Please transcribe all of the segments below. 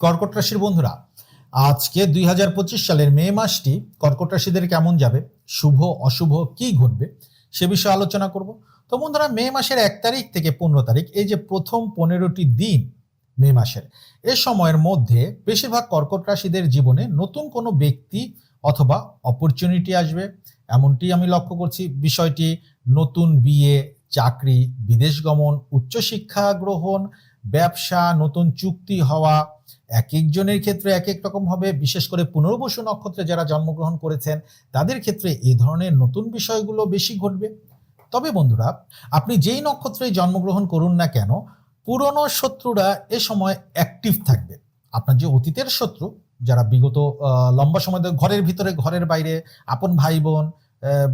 কর্কট রাশির বন্ধুরা, আজকে দুই হাজার পঁচিশ সালের মে মাসটি কর্কট রাশিদের কেমন যাবে, শুভ, অশুভ, কি ঘটবে, সে বিষয়ে আলোচনা করব। তো বন্ধুরা, মে মাসের এক তারিখ থেকে পনেরো তারিখ, এই যে প্রথম পনেরোটি দিন মে মাসের, এ সময়ের মধ্যে বেশিরভাগ কর্কট রাশিদের জীবনে নতুন কোনো ব্যক্তি অথবা অপরচুনিটি আসবে। এমনটি আমি লক্ষ্য করছি, বিষয়টি নতুন বিয়ে, চাকরি, বিদেশ গমন, উচ্চশিক্ষা গ্রহণ ব্যবসা, নতুন চুক্তি হওয়া, এক একজনের ক্ষেত্রে এক এক রকম হবে। বিশেষ করে পুনর্বসু নক্ষত্রে যারা জন্মগ্রহণ করেছেন, তাদের ক্ষেত্রে এই ধরনের নতুন বিষয়গুলো বেশি ঘটবে। তবে বন্ধুরা, আপনি যেই নক্ষত্রে জন্মগ্রহণ করুন না কেন, পুরনো শত্রুরা এ সময় অ্যাক্টিভ থাকবে। আপনার যে অতীতের শত্রু, যারা বিগত লম্বা সময় ধরে ঘরের ভিতরে, ঘরের বাইরে, আপন ভাই বোন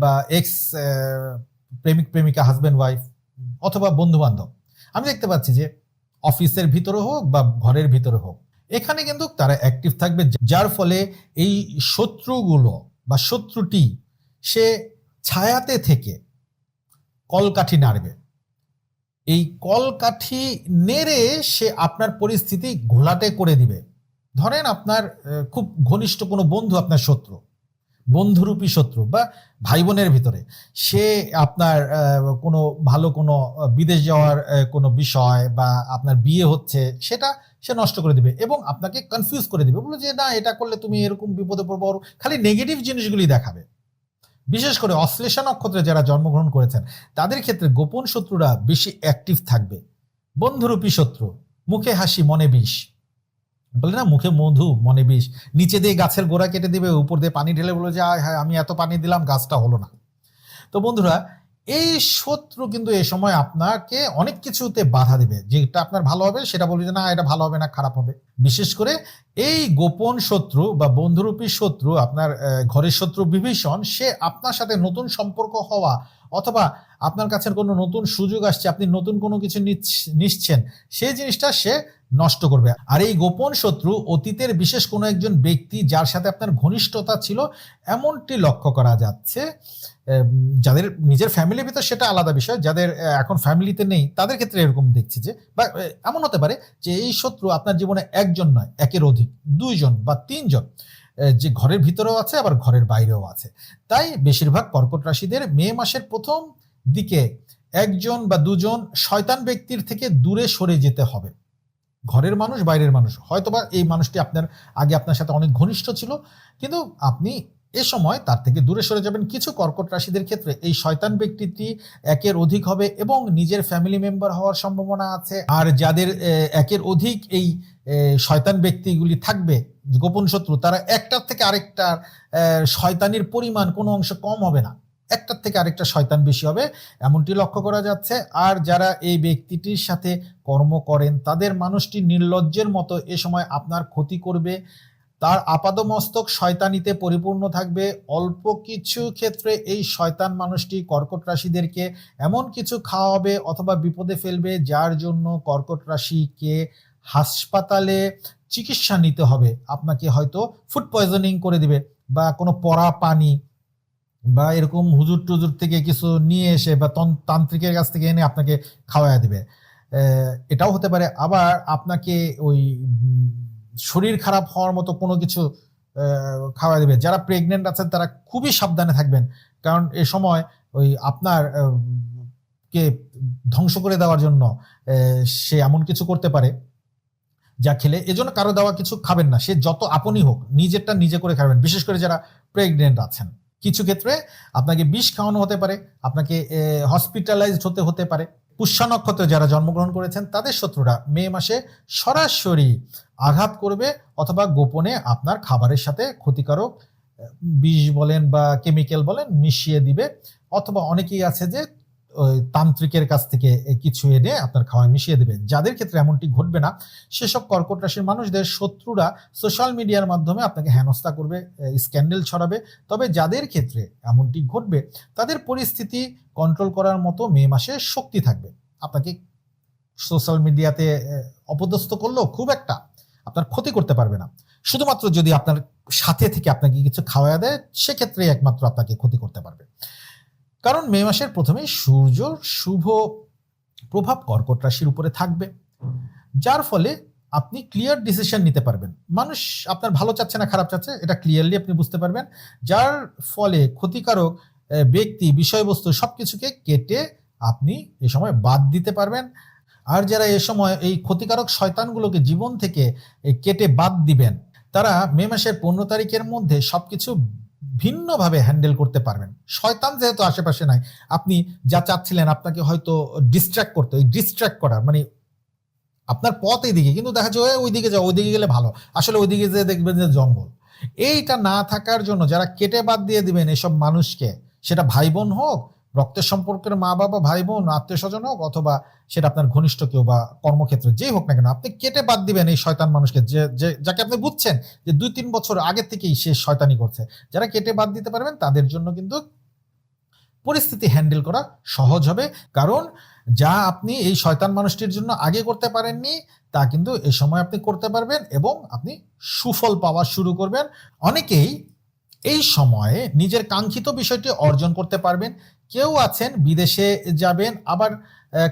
বা এক্স প্রেমিক প্রেমিকা হাজব্যান্ড ওয়াইফ অথবা বন্ধু বান্ধব আমি দেখতে পাচ্ছি যে অফিসের ভিতরে হোক বা ঘরের ভিতরে হোক, এখানে কিন্তু তারা অ্যাক্টিভ থাকবে। যার ফলে এই শত্রুগুলো বা শত্রুটি, সে ছায়াতে থেকে কলকাঠি নাড়বে। এই কলকাঠি নেড়ে সে আপনার পরিস্থিতি ঘোলাটে করে দিবে। ধরেন আপনার খুব ঘনিষ্ঠ কোনো বন্ধু আপনার শত্রু। বন্ধুরূপী শত্রু বা ভাই বোনের ভিতরে। সে আপনার কোনো ভালো কোনো বিদেশ যাওয়ার কোনো বিষয় বা আপনার বিয়ে হচ্ছে, সেটা সে নষ্ট করে দিবে এবং আপনাকে কনফিউজ করে দিবে। বলে যে, না, এটা করলে তুমি এরকম বিপদে পড়ব। খালি নেগেটিভ জিনিসগুলি দেখাবে। বিশেষ করে অশ্লেষা নক্ষত্রে যারা জন্মগ্রহণ করেছেন, তাদের ক্ষেত্রে গোপন শত্রুরা বেশি অ্যাক্টিভ থাকবে। বন্ধুরূপী শত্রু, মুখে হাসি, মনে বিষ। বলে না, মুখে মধু, মনে বিষ। নিচে দিয়ে গাছের গোড়া কেটে দিবে, উপর দিয়ে পানি ঢেলে বলে যে, "আয় হ্যাঁ আমি এত পানি দিলাম, গাছটা হলো না। তো বন্ধুরা, এই শত্রু কিন্তু এই সময় আপনাকে অনেক কিছুতে বাধা দিবে। যেটা আপনার ভালো হবে, সেটা বলবে যে, না, এটা ভালো হবে না, খারাপ হবে। বিশেষ করে এই গোপন শত্রু বা বন্ধুরূপী শত্রু, আপনার ঘরের শত্রু বিভীষণ, সে আপনার সাথে নতুন সম্পর্ক হওয়া অথবা আপনার কাছে কোনো নতুন সুযোগ আসছে, আপনি নতুন কোনো কিছু নিচ্ছ- নিচ্ছেন, সেই জিনিসটা সে নষ্ট করবে। আর এই গোপন শত্রু অতীতের বিশেষ কোনো একজন ব্যক্তি যার সাথে আপনার ঘনিষ্ঠতা ছিল, এমনটি লক্ষ্য করা যাচ্ছে যাদের নিজের ফ্যামিলির ভিতর সেটা আলাদা বিষয়, যাদের এখন ফ্যামিলিতে নেই, তাদের ক্ষেত্রে এরকম দেখছি যে, বা এমন হতে পারে যে এই শত্রু আপনার জীবনে একজন নয়, একের অধিক, দুইজন বা তিনজন। যে ঘরের ভিতরেও আছে, আবার ঘরের বাইরেও আছে। তাই বেশিরভাগ কর্কট রাশিদের মে মাসের প্রথম দিকে একজন বা দুজন শয়তান ব্যক্তির থেকে দূরে সরে যেতে হবে। ঘরের মানুষ, বাইরের মানুষ। হয়তোবা এই মানুষটি আপনার, আগে আপনার সাথে অনেক ঘনিষ্ঠ ছিল, কিন্তু আপনি এ সময় তার থেকে দূরে সরে যাবেন কিছু কর্কট রাশিদের ক্ষেত্রে। এই শয়তান ব্যক্তিটি একের অধিক হবে এবং নিজের ফ্যামিলি মেম্বার হওয়ার সম্ভাবনা আছে। আর যাদের একের অধিক এই শয়তান ব্যক্তিগুলি থাকবে, গোপন শত্রু, তারা একটার থেকে আরেকটার শয়তানির পরিমাণ কোনো অংশ কম হবে না। একটার থেকে আরেকটা শয়তান বেশি হবে, এমনটি লক্ষ্য করা যাচ্ছে। আর যারা এই ব্যক্তিটির সাথে কর্ম করেন, তাদের মানুষটি নির্লজ্জের মতো এ সময় আপনার ক্ষতি করবে। তার আপাদমস্তক শয়তানিতে পরিপূর্ণ থাকবে। অল্প কিছু ক্ষেত্রে এই শয়তান মানুষটি কর্কট রাশিদেরকে এমন কিছু খাওয়াবে অথবা বিপদে ফেলবে, যার জন্য কর্কট রাশিকে হাসপাতালে চিকিৎসা নিতে হবে। আপনাকে হয়তো ফুড পয়জনিং করে দিবে বা কোনো পড়া পানি বা এরকম হুজুর টুজুর থেকে কিছু নিয়ে এসে বা তন- তান্ত্রিকের কাছ থেকে এনে আপনাকে খাওয়ায় দিবে। এটাও হতে পারে। আবার আপনাকে ওই শরীর খারাপ হওয়ার মতো কোনো কিছু খাওয়া দেবে। যারা প্রেগনেন্ট আছেন, তারা খুবই সাবধানে থাকবেন। কারণ এ সময় ওই আপনার কে ধ্বংস করে দেওয়ার জন্য সে এমন কিছু করতে পারে, যা খেলে এজন্য কারও দেওয়া কিছু খাবেন না। সে যত আপনই হোক, নিজেরটা নিজে করে খাবেন। বিশেষ করে যারা প্রেগনেন্ট আছেন। কিছু ক্ষেত্রে আপনাকে বিষ খাওয়ানো হতে পারে, আপনাকে হসপিটালাইজড হতে হতে পারে। পুষ্যা নক্ষত্রে যারা জন্মগ্রহণ করেছেন, তাদের শত্রুরা মে মাসে সরাসরি আঘাত করবে অথবা গোপনে আপনার খাবারের সাথে ক্ষতিকারক বিষ বলেন বা কেমিক্যাল বলেন মিশিয়ে দিবে। অথবা অনেকেই আছে যে তান্ত্রিকের কাছ থেকে কিছু এনে আপনার খাওয়ায় মিশিয়ে দেবে। যাদের ক্ষেত্রে এমনটি ঘটবে না, সেসব কর্কট রাশির মানুষদের শত্রুরা সোশ্যাল মিডিয়ার মাধ্যমে আপনাকে হেনস্থা করবে স্ক্যান্ডেল ছড়াবে। তবে যাদের ক্ষেত্রে এমনটি ঘটবে, তাদের পরিস্থিতি কন্ট্রোল করার মতো মে মাসে শক্তি থাকবে। আপনাকে সোশ্যাল মিডিয়াতে অপদস্থ করলেও খুব একটা আপনার ক্ষতি করতে পারবে না। শুধুমাত্র যদি আপনার সাথে থেকে আপনাকে কিছু খাওয়া দেয় সেক্ষেত্রে একমাত্র আপনাকে ক্ষতি করতে পারবে। কারণ মে মাসের প্রথমে সূর্য শুভ প্রভাব কর্কট রাশির উপরে থাকবে। যার ফলে আপনি ক্লিয়ার ডিসিশন নিতে পারবেন। মানুষ আপনার ভালো চাচ্ছে না, খারাপ চাচ্ছে, এটা ক্লিয়ারলি আপনি বুঝতে পারবেন। যার ফলে ক্ষতিকারক ব্যক্তি, বিষয়বস্তু সব কিছুকে কেটে আপনি এ সময় বাদ দিতে পারবেন। আর যারা এ সময় এই ক্ষতিকারক শয়তানগুলোকে জীবন থেকে কেটে বাদ দিবেন, তারা মে মাসের পনেরো তারিখের মধ্যে সবকিছু ভিন্নভাবে হ্যান্ডেল করতে পারবেন। শয়তান যেহেতু আশেপাশে নাই, আপনি যা চাচ্ছিলেন আপনাকে হয়তো ডিস্ট্র্যাক্ট করতে। ওই ডিস্ট্র্যাক্ট করা মানে আপনার পথ এই দিকে কিন্তু দেখা যায় ওই দিকে যাও ওই দিকে গেলে ভালো। আসলে ওইদিকে যে দেখবেন যে জঙ্গল। এইটা না থাকার জন্য যারা কেটে বাদ দিয়ে দিবেন এসব মানুষকে, সেটা ভাই বোন হোক রক্তের সম্পর্কের মা বাবা, ভাই বোন, আত্মীয় স্বজন হোক অথবা সেটা আপনার ঘনিষ্ঠ কেউ বা কর্মক্ষেত্রে যেই হোক না কেন, আপনি কেটে বাদ দিবেন এই শয়তান মানুষকে। যে, যে- যাকে আপনি বুঝছেন যে দুই তিন বছর আগে থেকেই সে শয়তানি করছে, যারা কেটে বাদ দিতে পারবেন তাদের জন্য কিন্তু পরিস্থিতি হ্যান্ডেল করা সহজ হবে। কারণ যা আপনি এই শয়তান মানুষটির জন্য আগে করতে পারেননি, তা কিন্তু এই সময় আপনি করতে পারবেন এবং আপনি সুফল পাওয়া শুরু করবেন। অনেকেই এই সময়ে নিজের কাঙ্ক্ষিত বিষয়টি অর্জন করতে পারবেন কেউ আছেন, বিদেশে যাবেন, আবার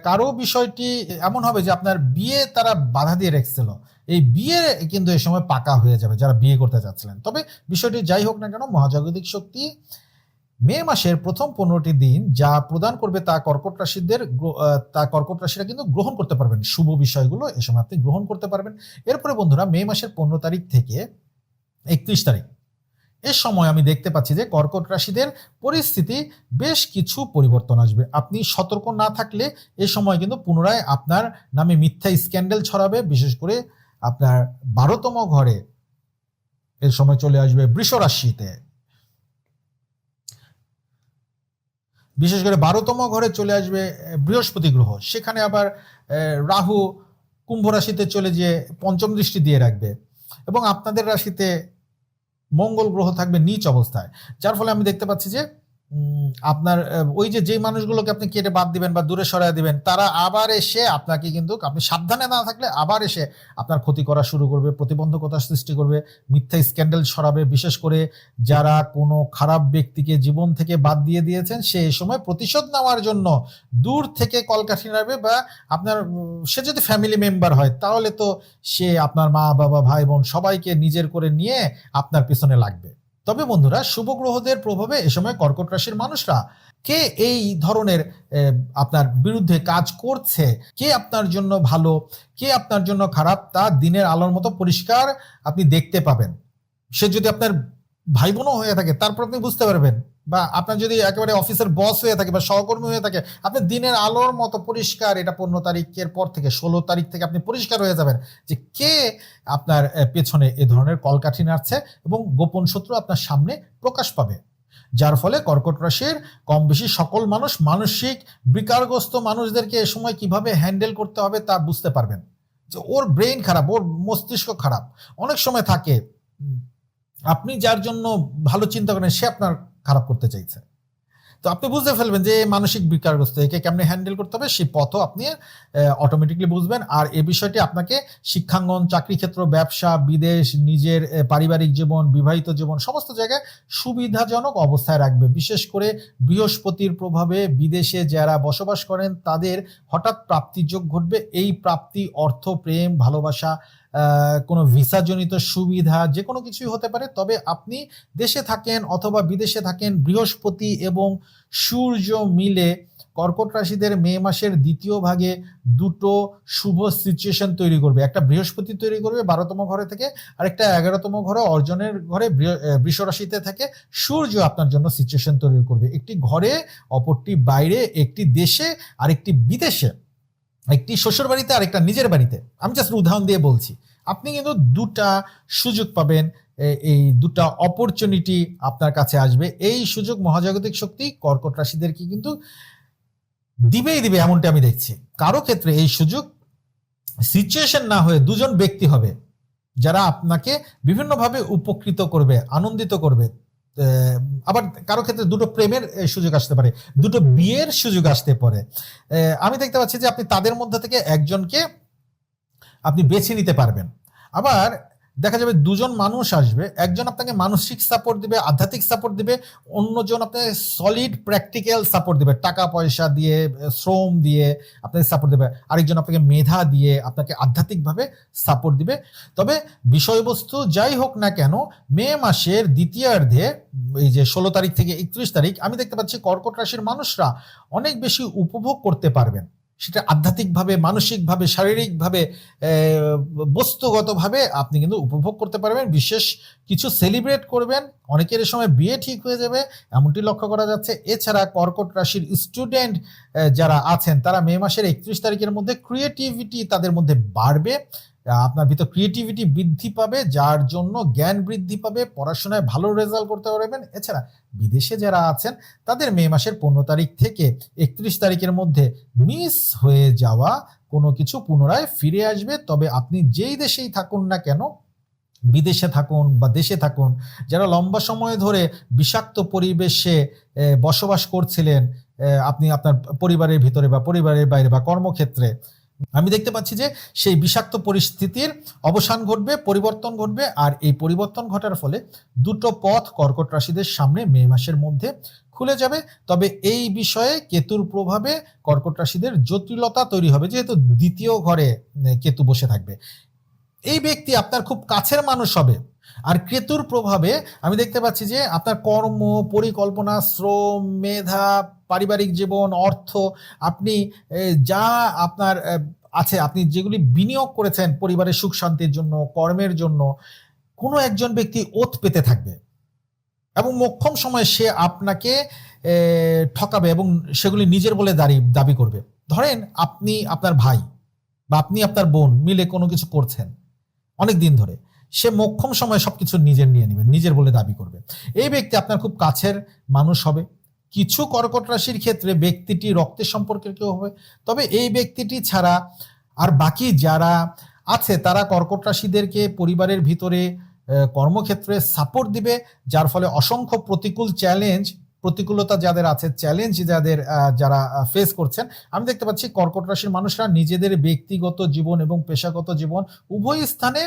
কারও বিষয়টি এমন হবে যে আপনার বিয়ে তারা বাধা দিয়ে রেখেছিল। এই বিয়ে কিন্তু এই সময় পাকা হয়ে যাবে যারা বিয়ে করতে চাচ্ছিলেন তবে বিষয়টি যাই হোক না কেন, মহাজাগতিক শক্তি মে মাসের প্রথম পনেরোটি দিন যা প্রদান করবে তা কর্কট রাশিদের তা কর্কট রাশিরা কিন্তু গ্রহণ করতে পারবেন। শুভ বিষয়গুলো এ সময় আপনি গ্রহণ করতে পারবেন। এরপরে বন্ধুরা মে মাসের পনেরো তারিখ থেকে একত্রিশ তারিখ এর সময় আমি দেখতে পাচ্ছি যে কর্কট রাশিদের পরিস্থিতি বেশ কিছু পরিবর্তন আসবে। আপনি সতর্ক না থাকলে এ সময় কিন্তু পুনরায় আপনার নামে মিথ্যা স্ক্যান্ডেল ছড়াবে, বিশেষ করে আপনার বারোতম ঘরে এর সময় চলে আসবে বৃষ রাশিতে। বিশেষ করে বারোতম ঘরে চলে আসবে বৃহস্পতি গ্রহ। সেখানে আবার রাহু কুম্ভ রাশিতে চলে যেয়ে পঞ্চম দৃষ্টি দিয়ে রাখবে। এবং আপনাদের রাশিতে মঙ্গল গ্রহ থাকবে নিচ অবস্থায়। যার ফলে আমি দেখতে পাচ্ছি যে আপনার ওই যে যেই মানুষগুলোকে আপনি কেটে বাদ দিবেন বা দূরে সরাই দিবেন, তারা আবার এসে আপনাকে কিন্তু, আপনি সাবধানে না থাকলে আবার এসে আপনার ক্ষতি করা শুরু করবে প্রতিবন্ধকতা সৃষ্টি করবে, মিথ্যা স্ক্যান্ডেল ছড়াবে। বিশেষ করে যারা কোনো খারাপ ব্যক্তিকে জীবন থেকে বাদ দিয়ে দিয়েছেন, সে এই সময় প্রতিশোধ নেওয়ার জন্য দূর থেকে কলকাঠি নাড়বে বা আপনার সে যদি ফ্যামিলি মেম্বার হয়, তাহলে তো সে আপনার মা, বাবা, ভাই, বোন সবাইকে নিজের করে নিয়ে আপনার পিছনে লাগবে। তবে বন্ধুরা, শুভ গ্রহদের প্রভাবে এ সময় কর্কট রাশির মানুষরা কে এই ধরনের আপনার বিরুদ্ধে কাজ করছে? কে আপনার জন্য ভালো? কে আপনার জন্য খারাপ? তা দিনের আলোর মতো পরিষ্কার আপনি দেখতে পাবেন। সে যদি আপনার ভাই বোনও হয়ে থাকে, তারপর আপনি বুঝতে পারবেন বা আপনার যদি একেবারে অফিসের বস হয়ে থাকে বা সহকর্মী হয়ে থাকে, আপনি দিনের আলোর মতো পরিষ্কার এটা পনেরো তারিখের পর থেকে, ষোলো তারিখ থেকে আপনি পরিষ্কার হয়ে যাবেন যে কে আপনার পেছনে এ ধরনের কলকাঠি নাড়ছে এবং গোপন শত্রু আপনার সামনে প্রকাশ পাবে। যার ফলে কর্কট রাশির কম বেশি সকল মানুষ মানসিক বিকারগ্রস্ত মানুষদেরকে এ সময় কীভাবে হ্যান্ডেল করতে হবে তা বুঝতে পারবেন। যে ওর ব্রেন খারাপ, ওর মস্তিষ্ক খারাপ। অনেক সময় থাকে আপনি যার জন্য ভালো চিন্তা করেন, সে আপনার খারাপ করতে চাইছে। তো আপনি বুঝতে ফেলবেন যে মানসিক বিকারগ্রস্ত, একে কেমনে হ্যান্ডেল করতে হবে, সেই পথও আপনি অটোমেটিকলি বুঝবেন। আর এ বিষয়টি আপনাকে শিক্ষাঙ্গন চাকরি ক্ষেত্র ব্যবসা, বিদেশ, নিজের পারিবারিক জীবন, বিবাহিত জীবন, সমস্ত জায়গায় সুবিধাজনক অবস্থায় রাখবে। বিশেষ করে বৃহস্পতির প্রভাবে বিদেশে যারা বসবাস করেন, তাদের হঠাৎ প্রাপ্তিযোগ ঘটবে। এই প্রাপ্তি অর্থ, প্রেম, ভালোবাসা কোনো ভিসাজনিত সুবিধা, যে কোনো কিছুই হতে পারে, তবে আপনি দেশে থাকেন অথবা বিদেশে থাকেন, বৃহস্পতি এবং সূর্য মিলে কর্কট রাশিদের মে মাসের দ্বিতীয় ভাগে দুটো শুভ সিচুয়েশন তৈরি করবে। একটা বৃহস্পতি তৈরি করবে বারোতম ঘরে থেকে আর একটা এগারোতম ঘরে, অর্জনের ঘরে বৃষ রাশিতে থেকে সূর্য আপনার জন্য সিচুয়েশন তৈরি করবে। একটি ঘরে, অপরটি বাইরে, একটি দেশে আর একটি বিদেশে। একটি শ্বশুর বাড়িতে আর একটা নিজের বাড়িতে। আমি জাস্ট উদাহরণ দিয়ে বলছি। আপনি কিন্তু দুটা সুযোগ পাবেন এই দুটা অপরচুনিটি আপনার কাছে আসবে। এই সুযোগ মহাজাগতিক শক্তি কর্কট রাশিদেরকে কিন্তু দিবেই দিবে এমনটা আমি দেখছি। কারও ক্ষেত্রে এই সুযোগ সিচুয়েশন না হয়ে দুজন ব্যক্তি হবে, যারা আপনাকে বিভিন্নভাবে উপকৃত করবে, আনন্দিত করবে। আবার কারও ক্ষেত্রে দুটো প্রেমের সুযোগ আসতে পারে দুটো বিয়ের সুযোগ আসতে পারে। আমি দেখতে পাচ্ছি যে আপনি তাদের মধ্যে থেকে একজনকে আপনি বেছে নিতে পারবেন। আবার দেখা যাবে দুজন মানুষ আসবে, একজন আপনাকে মানসিক সাপোর্ট দিবে, আধ্যাত্মিক সাপোর্ট দিবে, অন্যজন আপনাকে সলিড প্র্যাকটিক্যাল সাপোর্ট দিবে, টাকা পয়সা দিয়ে, শ্রম দিয়ে আপনাকে সাপোর্ট দেবে, আরেকজন আপনাকে মেধা দিয়ে আপনাকে আধ্যাত্মিকভাবে সাপোর্ট দিবে। তবে বিষয়বস্তু যাই হোক না কেন, মে মাসের দ্বিতীয়ার্ধে, এই যে ষোলো তারিখ থেকে একত্রিশ তারিখ, আমি দেখতে পাচ্ছি কর্কট রাশির মানুষরা অনেক বেশি উপভোগ করতে পারবেন। সেটা আধ্যাত্মিকভাবে, মানসিকভাবে, শারীরিকভাবে বস্তুগতভাবে আপনি কিন্তু উপভোগ করতে পারবেন। বিশেষ কিছু সেলিব্রেট করবেন। অনেকের সময় বিয়ে ঠিক হয়ে যাবে, এমনটি লক্ষ্য করা যাচ্ছে। এছাড়া কর্কট রাশির স্টুডেন্ট যারা আছেন, তারা মে মাসের একত্রিশ তারিখের মধ্যে ক্রিয়েটিভিটি তাদের মধ্যে বাড়বে। আপনার ভিতর ক্রিয়েটিভিটি বৃদ্ধি পাবে, যার জন্য জ্ঞান বৃদ্ধি পাবে, পড়াশোনায় ভালো রেজাল্ট করতে পারবেন। এছাড়া বিদেশে যারা আছেন, তাদের মে মাসের পনেরো তারিখ থেকে একত্রিশ তারিখের মধ্যে মিস হয়ে যাওয়া কোনো কিছু পুনরায় ফিরে আসবে। তবে আপনি যেই দেশেই থাকুন না কেন, বিদেশে থাকুন বা দেশে থাকুন, যারা লম্বা সময় ধরে বিষাক্ত পরিবেশে বসবাস করছিলেন আপনি আপনার পরিবারের ভিতরে বা পরিবারের বাইরে বা কর্মক্ষেত্রে আমি দেখতে পাচ্ছি যে সেই বিষাক্ত পরিস্থিতির অবসান ঘটবে, পরিবর্তন ঘটবে, আর এই পরিবর্তন ঘটার ফলে দুটো পথ কর্কট রাশিদের সামনে মে মাসের মধ্যে খুলে যাবে। তবে এই বিষয়ে কেতুর প্রভাবে কর্কট রাশিদের জটিলতা তৈরি হবে, যেহেতু দ্বিতীয় ঘরে কেতু বসে থাকবে। এই ব্যক্তি আপনার খুব কাছের মানুষ হবে। আর কেতুর প্রভাবে আমি দেখতে পাচ্ছি যে আপনার কর্ম, পরিকল্পনা, শ্রম, মেধা, পারিবারিক জীবন, অর্থ, আপনি যা আপনার আছে, আপনি যেগুলি বিনিয়োগ করেছেন পরিবারের সুখ শান্তির জন্য, কর্মের জন্য, কোনো একজন ব্যক্তি ওত পেতে থাকবে। এবং মোক্ষম সময় সে আপনাকে ঠকাবে এবং সেগুলি নিজের বলে দাঁড়ি, দাবি করবে। ধরেন আপনি আপনার ভাই বা আপনি আপনার বোন মিলে কোনো কিছু করছেন অনেক দিন ধরে। সে মোক্ষম সময় সবকিছু নিজের নিয়ে নেবে, নিজের বলে দাবি করবে। এই ব্যক্তি আপনার খুব কাছের মানুষ হবে। কিছু কর্কট রাশির ক্ষেত্রে ব্যক্তিটি রক্তের সম্পর্কের কেউ হবে। তবে এই ব্যক্তিটি ছাড়া আর বাকি যারা আছে, তারা কর্কট রাশিদেরকে পরিবারের ভিতরে কর্মক্ষেত্রে সাপোর্ট দিবে, যার ফলে অসংখ্য প্রতিকূল চ্যালেঞ্জ প্রতিকূলতা যাদের আছে চ্যালেঞ্জ যাদের যারা ফেস করছেন, আমি দেখতে পাচ্ছি কর্কট রাশির মানুষরা নিজেদের ব্যক্তিগত জীবন এবং পেশাগত জীবন উভয় স্থানে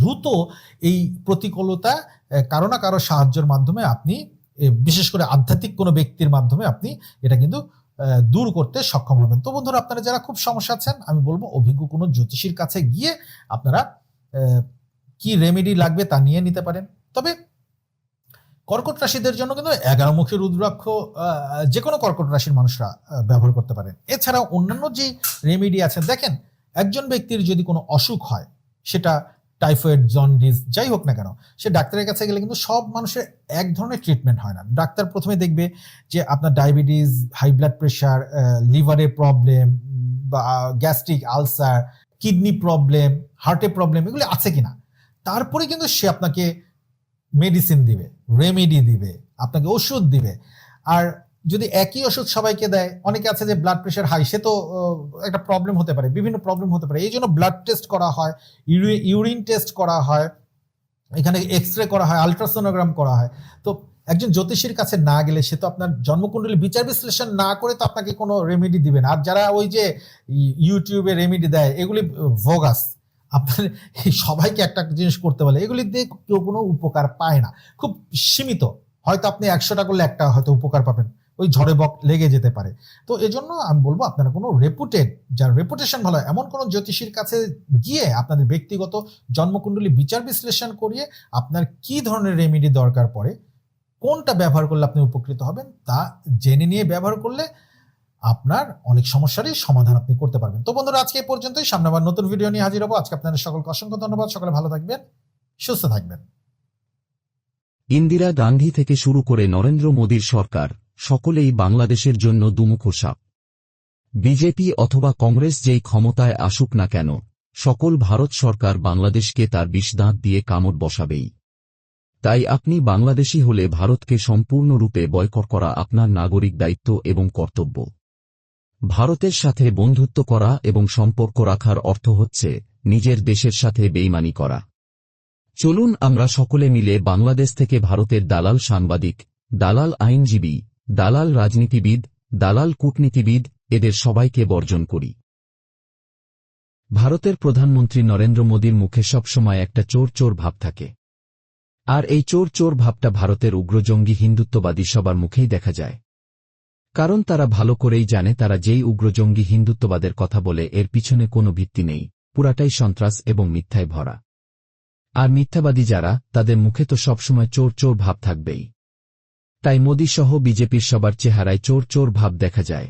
দ্রুত এই প্রতিকূলতা কারও না কারও সাহায্যের মাধ্যমে আপনি বিশেষ করে আধ্যাত্মিক কোনো ব্যক্তির মাধ্যমে আপনি এটা কিন্তু দূর করতে সক্ষম হবেন। তো বন্ধুরা, আপনারা যারা খুব সমস্যা আছেন, আমি বলব অভিজ্ঞ কোনো জ্যোতিষীর কাছে গিয়ে আপনারা কি রেমেডি লাগবে তা নিয়ে নিতে পারেন। তবে কর্কট রাশিদের জন্য কিন্তু এগারোমুখী রুদ্রাক্ষ যে কোনো কর্কট রাশির মানুষরা ব্যবহার করতে পারেন। এছাড়াও অন্যান্য যে রেমেডি আছে, দেখেন, একজন ব্যক্তির যদি কোনো অসুখ হয়, সেটা টাইফয়েড জন্ডিস যাই হোক না কেন, সে ডাক্তারের কাছে গেলে কিন্তু সব মানুষের এক ধরনের ট্রিটমেন্ট হয় না। ডাক্তার প্রথমে দেখবে যে আপনার ডায়াবেটিস হাই ব্লাড প্রেশার লিভারের প্রবলেম বা গ্যাস্ট্রিক আলসার কিডনি প্রবলেম হার্টের প্রবলেম এগুলি আছে কিনা? তারপরে কিন্তু সে আপনাকে মেডিসিন দিবে রেমেডি দিবে, আপনাকে ওষুধ দিবে। আর যদি একই ওষুধ সবাইকে দেয়, অনেকে আছে যে ব্লাড প্রেশার হাই সে তো একটা প্রবলেম হতে পারে, বিভিন্ন প্রবলেম হতে পারে। এই জন্য ব্লাড টেস্ট করা হয় ইউরিন টেস্ট করা হয়, এখানে এক্স রে করা হয় আলট্রাসোনোগ্রাম করা হয়। তো একজন জ্যোতিষীর কাছে না গেলে সে তো আপনার জন্মকুণ্ডলী বিচার বিশ্লেষণ না করে তো আপনাকে কোনো রেমেডি দিবে না। আর যারা ওই যে ইউটিউবে রেমেডি দেয়, এগুলি ভোগাস। আপনার সবাইকে একটা জিনিস করতে বলে, এগুলি দিয়ে কেউ কোনো উপকার পায় না। খুব সীমিত। হয়তো আপনি একশোটা করলে একটা হয়তো উপকার পাবেন। ওই ঝড়ে বক লেগে যেতে পারে। তো এজন্য আমি বলব আপনারা কোনো রেপুটেড যার রেপুটেশন ভালো হয়, এমন কোনো জ্যোতিষীর কাছে গিয়ে আপনাদের ব্যক্তিগত জন্মকুণ্ডলী বিচার বিশ্লেষণ করিয়ে আপনার কি ধরনের রেমেডি দরকার পড়ে কোনটা ব্যবহার করলে আপনি উপকৃত হবেন তা জেনে নিয়ে ব্যবহার করলে আপনার অনেক সমস্যারই সমাধান আপনি করতে পারবেন। তো বন্ধুরা আজকে এই পর্যন্তই। সামনে আবার নতুন ভিডিও নিয়ে হাজির হব। আজকে আপনাদের সকলকে অসংখ্য ধন্যবাদ। সকলে ভালো থাকবেন সুস্থ থাকবেন। ইন্দিরা গান্ধী থেকে শুরু করে নরেন্দ্র মোদীর সরকার সকলেই বাংলাদেশের জন্য দুমুখো সাপ। বিজেপি অথবা কংগ্রেস যেই ক্ষমতায় আসুক না কেন, সকল ভারত সরকার বাংলাদেশকে তার বিষদাঁত দিয়ে কামড় বসাবেই। তাই আপনি বাংলাদেশী হলে ভারতকে সম্পূর্ণরূপে বয়কট করা আপনার নাগরিক দায়িত্ব এবং কর্তব্য। ভারতের সাথে বন্ধুত্ব করা এবং সম্পর্ক রাখার অর্থ হচ্ছে নিজের দেশের সাথে বেইমানি করা। চলুন আমরা সকলে মিলে বাংলাদেশ থেকে ভারতের দালাল সাংবাদিক, দালাল আইনজীবী দালাল রাজনীতিবিদ, দালাল কূটনীতিবিদ, এদের সবাইকে বর্জন করি। ভারতের প্রধানমন্ত্রী নরেন্দ্র মোদীর মুখে সবসময় একটা চোর চোর ভাব থাকে। আর এই চোর চোর ভাবটা ভারতের উগ্রজঙ্গি হিন্দুত্ববাদী সবার মুখেই দেখা যায়। কারণ তারা ভালো করেই জানে তারা যেই উগ্রজঙ্গি হিন্দুত্ববাদের কথা বলে এর পিছনে কোনো ভিত্তি নেই, পুরাটাই সন্ত্রাস এবং মিথ্যায় ভরা। আর মিথ্যাবাদী যারা, তাদের মুখে তো সবসময় চোর চোর ভাব থাকবেই। তাই মোদী সহ বিজেপির সবার চেহারায় চোর চোর ভাব দেখা যায়।